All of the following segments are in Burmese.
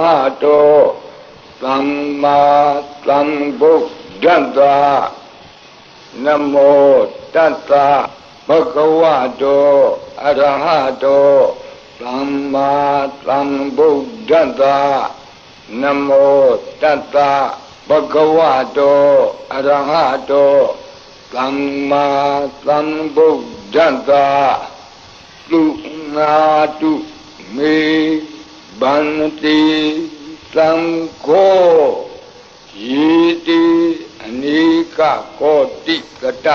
ဟတောသမ္မာသမ္ဗုဒ္ဓတ္တနမောတတဘဂဝတောအရဟတောသမ္မာသမ္ဗုဒ္ဓတ္တနမောတတဘဂဝတောအရဟတောသမ္မာသမ္ဗုဒ္ဓတ္တလူနာတုမေ ဗန္တိသံဃောယေတိအနိကကောတိကတသ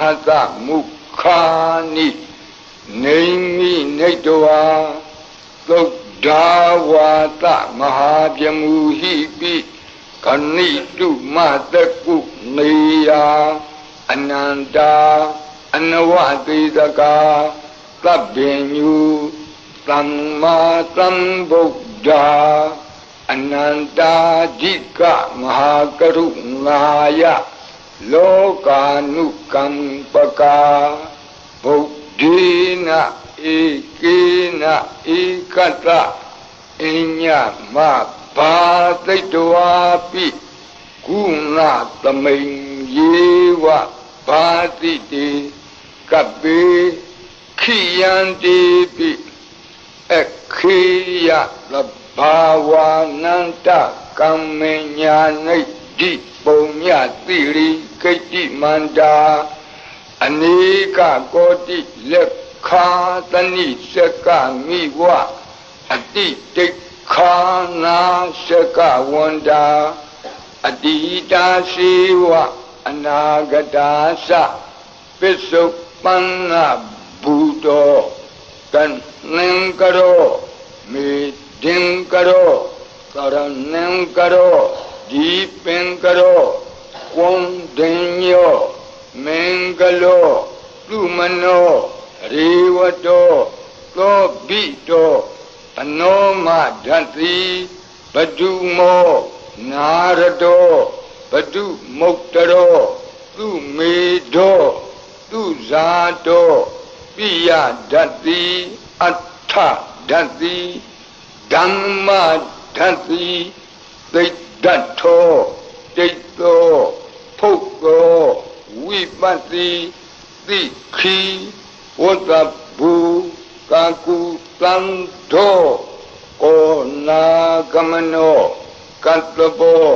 ဟသမုခာနိနေမိနေတဝါသုဒ္ဓဝါတမဟာပြမူဟိပိခဏိတုမတကုနေယအနန္တာအနဝတိတကာသဗ္ဗညု သမ္မာသမ္ဗုဒ္ဓအနန္တာဓိကမဟာကရုဏာယလောကာနုကံပကာဗုဒ္ဓေနဧကေနဧကတအညမဘာသိတဝါပိကုဏသမိန်ယေဝဘာတိတေကပေခိယံတိပိ အခေယသဘာဝနန္တကမ္မညာနိတိပုံညတိရိကိတိမန္တာအနိကကောတိလက်ခာတဏိစကမိဝအတိတိခာနာစကဝန္တာအတိတာရှိဝအနာဂတာသပစ္စုပန်နဘူတော တန်နံကရောမေဒင်ကရောကရဏံကရောဒီပင်ကရောဝံဒင်ညောမင်္ဂလောသူမနောရေဝတောသောဘိတောအနောမဓတ္တိဘဒုမောနာရတောဘဒုမုတ်တရောသူမေတောသူဇာတော ပိယဓတ္တိအဋ္ဌဓတ္တိဓမ္မဓတ္တိသိတ္တထောတိတ်သောဖုတ်သောဝိပတ္တိသိခီဝတ္တဘူကာကုတံသောဩနာကမနောကတ္တဘော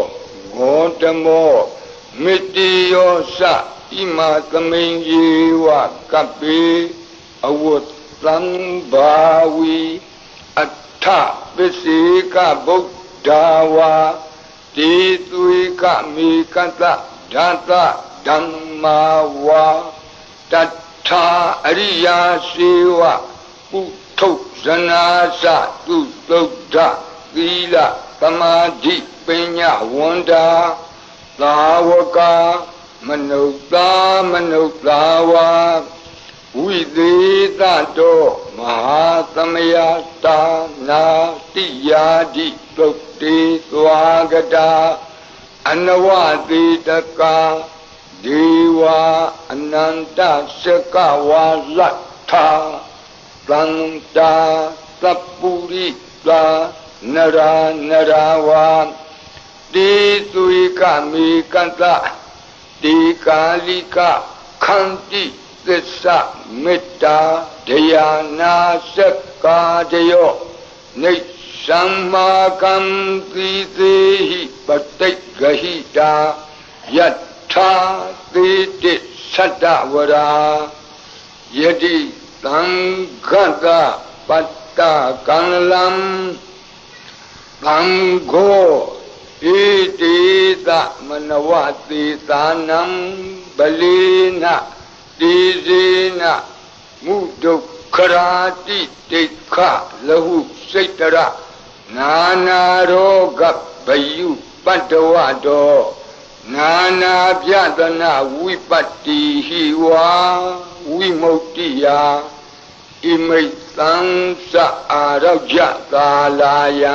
ဂောတမောမေတ္တိယောသဣမသမိန်ယေဝကပ္ပေ အဝတ်သံဘာဝီအထပစ္စေကဗုဒ္ဓဝါတိသွေကမေကတဓာတဓမ္မာဝါတထာအရိယာစေဝပုထုဇနာသသူသုဒ္ဓသီလသမာဓိပညာဝန္တာသာဝကမနုဿာမနုဿာဝါ ဝိသေသတောမဟာသမယတာနာတိယာတိသုတ်တေသွားကတာအနဝတိတကာဒေဝအနန္တစကဝါလတ်ထာသန္တာသပ္ပုရိသာနရာနရာဝါတေသွေကမေကန္တတေကာလိကခန္တိ သစ္စာမေတ္တာဒယာနာစက္ကာတယောနေသမ္မာကံတိသေဟိပတိတ်ဂဟိတာယထာသေတိသတ္တဝရာယတိသံဃတပတ္တကံလံသံဃောဣတိသမနဝတိသာနံပလီနာ တိဇေနမုဒုက္ခရာတိတိခလဟုစိတ်တရနာနာရောဂဘယုပတ္တဝတောနာနာပြဒနာဝိပတ္တိဟိဝါဝိမု ക്തി ယာဣမိတ်သံသအာရောကြကာလာယံ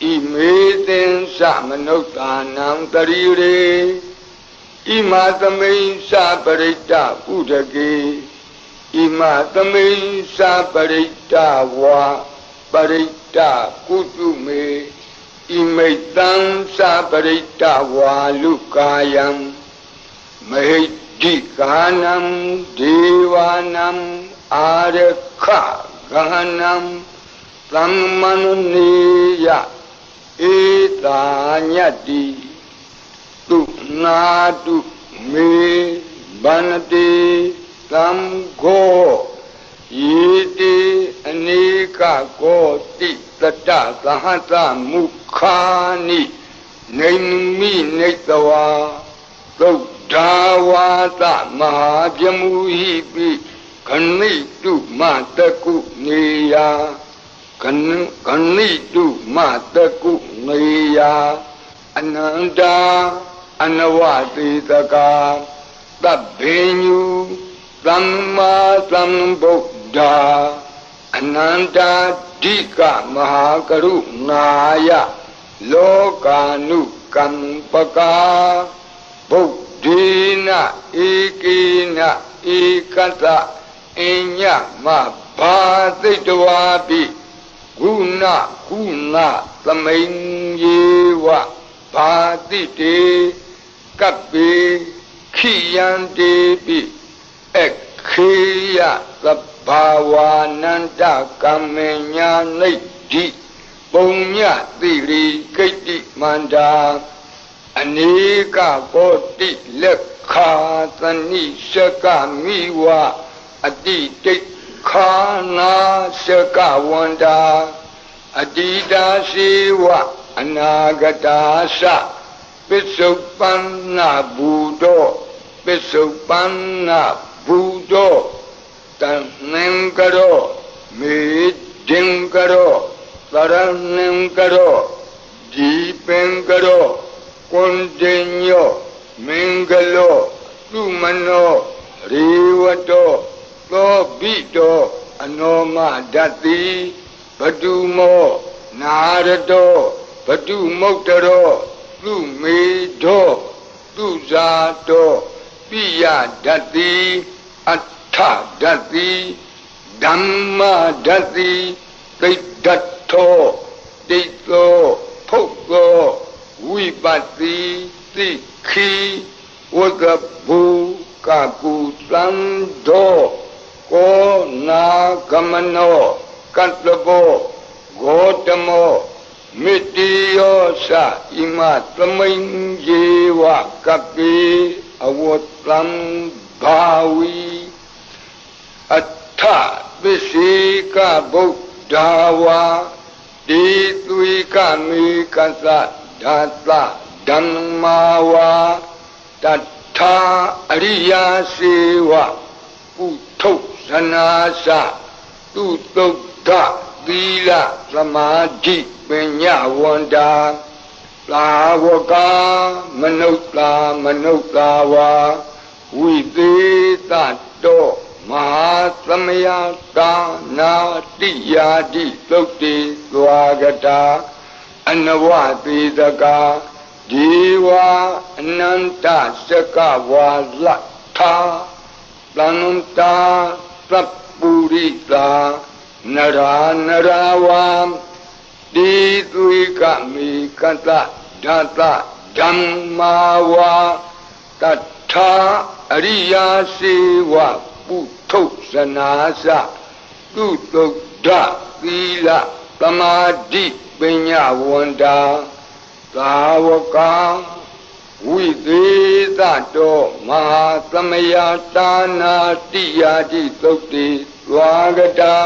ဣမေသင်္စမနုဿာနံတရိရေ ဣမာသမိန်္စပရိတ္တဥဒကေဣမသမိန်စာပရိတ္တဝါပရိတ္တကုတုမေဣမိတ်တံစာပရိတ္တဝါလူကာယံမဟိတိကာနံဒေဝနံအာရခဂဟနံသမ္မနုနေယဧတာညတ္တိတုနာတုမေဗန္တိသံဃောယေတိအနိကကောတိတတသဟတမုခာနိနေမိနေတဝါသုဒ္ဓဝါသမဟာပြမူဟိပိခဏိတုမတကုနေယခဏခဏိတုမတကုနေယအနန္တာ အနဝတိတကာသဗ္ဗညုသမ္မာသမ္ဗုဒ္ဓအနန္တာဓိကမဟာကရုဏာယလောကာနုကံပကာဗုဒ္ဓေနဧကေနဧကတအညမဘာသိတဝါပိဂုဏကုဏသမိန်ယေဝဘာတိတေ ကပ္ပေခိယံတေပိအခေယသဗ္ဗဝါနန္တကမ္မညာနိဋ္ဌိပုံညတိရိကိတ္တိမန္တာအနေကဘောတိလက်ခာသနိရှကမိဝအတိတိတ်ခာနာရှကဝန္တာအတိတာရှိဝအနာဂတာသ ပစ္စုပန်နာဘူတောပစ္စုပန်နာဘူတောတန်နင်္ကရောမေဒင်္ကရောသရဏင်္ကရောဒီပင်္ကရောကွန်တင်ညောမင်္ဂလောသူမနောရေဝတောသောဘိတောအနောမဓတ္တိဘတုမောနာရတောဘတုမုတ်တရောသူမေ တောသူဇာတောပိယဓတ္တိအထဓတ္တိဓမ္မဓတ္တိသိတ္တထောတိတ်သောဖုတ်သောဝိပတ္တိသိခိဝကဘူကကုသံသောကောနာကမနောကတ္တဘောဂေါတမော မေတ္တိယောသဣမသမိန်ယေဝကပိအဝတ္တံဘာဝီအထပစ္စေကဗုဒ္ဓဝါတိသွေကမေကသဓာတဓမ္မာဝါတထာအရိယာစေဝပုထုဇနာစသူတုဒ္ဓ သီလသမာဓိပညာဝန္တာသာဝကမနုဿာမနုဿာဝါဝိသေးတတောမဟာသမယကာနာတိယာတိသုတ်တိသွားကတာအနဝသေတကာဒီဝအနန္တစကဝါလထာတန္တာသပ္ပုရိတာ နရာနရာဝံတိသွေကမိကတဓာတဓမ္မာဝါတထာအရိယာစေဝပုထုဇနာစသူတုဒ္ဓသီလသမာဓိပညာဝန္တာသာဝကဝိသေးသတောမဟာသမယတာနာတိယာတိသုတ်တိသွားကတာ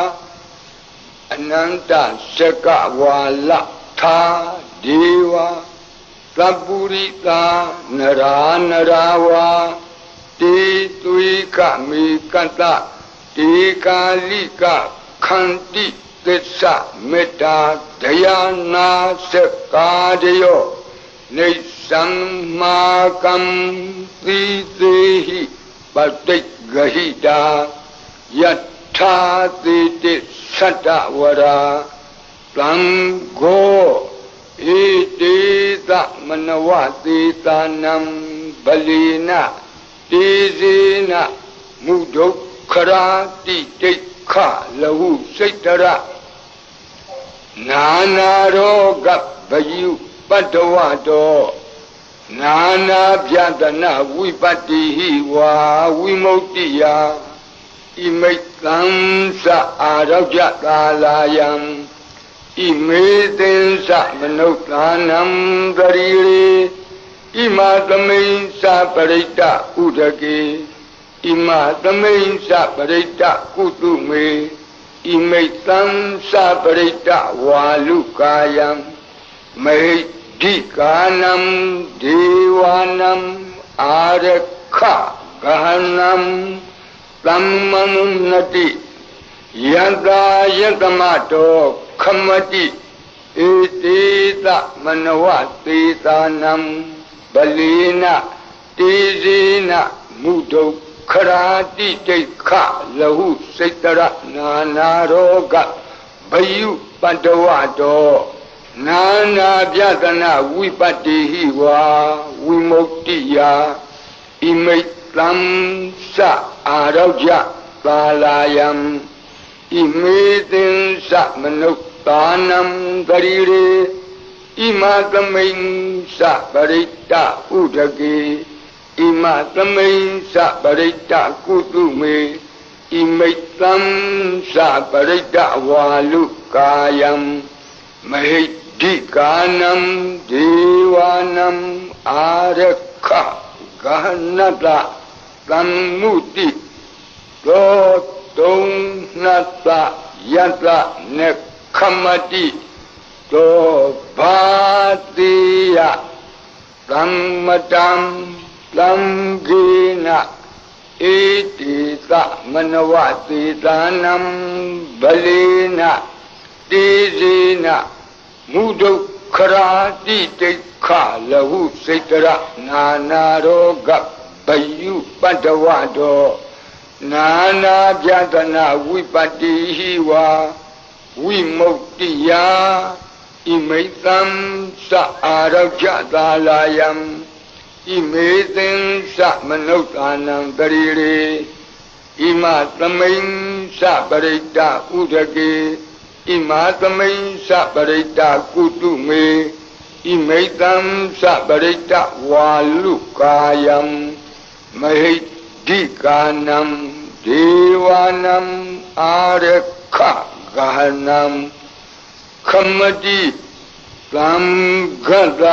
အနန္တစကဝါလသာဒေဝသပ္ပုရိတာနရာနရာဝါတေသွေကမေကတ္တတေကာလိကခန္တိသစ္စာမေတ္တာဒယာနာစကာတယောနေသမ္မာကံသီသေဟိပတိတ်ဂဟိတာယထာတိတိ သတ္တဝရာသံဃောဣတိသမနဝတိသာနံဗလီနတေဇေနမုဒုက္ခခရာတိဒိဋ္ခလဟုစိတ်တရနာနာရောဂဗယုပတ္တဝတောနာနာပြတနာဝိပတ္တိဟိဝါဝိမု ക്തി ယဣမိတ် သံသအာရောကြကာလာယံဣမေသင်္သမနုဿာနံတရီရေဣမာသမိန်သပရိတ္တဥဒကေဣမာသမိန်သပရိတ္တကုတုမေဣမိတ်သံသပရိတ္တဝါလူကာယံမေဒိကာနံဒေဝနံအာရခဂဟနံ သမ္မနုနတိယတ္တာယတမတောခမတိဧတိသမနဝသေသာနံဗလိနတေဇေနမုဒုခရာတိဒိဋ္ခလဟုစိတ်တရနာနာရောဂဘယုပတ္တဝတောနာနာပြဒနာဝိပတ္တိဟိဝါဝိမု ക്തി ယဣမိတ်သံ သအာရောကြပါလာယံဣမေသင်္သမနုဿာနံတရီရေဣမသမိန်သပရိတ္တဥဒကေဣမသမိန်သပရိတ္တကုတုမေဣမိတ်သံသပရိတ္တဝါလူကာယံမဟိဒိကာနံဒေဝနံအာရခဂဟနတသံမုတိ သောတုံနတယတနေခမတိသောဘာတိယသမ္မတံသံဂေနဣတိသမနဝတိသာနံဗလေနတေဇေနမုဒုခရာတိတိခလဟုစိတ်တရနာနာရောဂဘယုပတ္တဝတော နာနာပြဒနာဝိပတ္တိဟိဝါဝိမု ക്തി ယဣမိသံသအာရောဂသာလာယံဣမေသင်္သမနုဿာနံတရီရေဣမသမိန်သပရိတ္တဥဒကေဣမာသမိန်သပရိတ္တကုတုမေဣမိတံသပရိတ္တဝါလူကာယံမဟိ ဒိကာနံဒေဝနံအာရခဂဟနံခမတိသံဃတ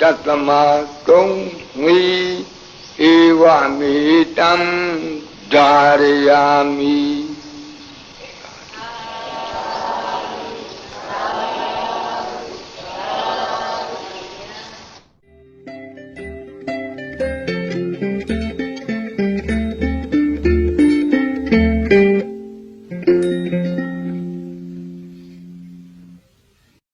တတမကုံဝီဧဝမေတံဓာရယာမိ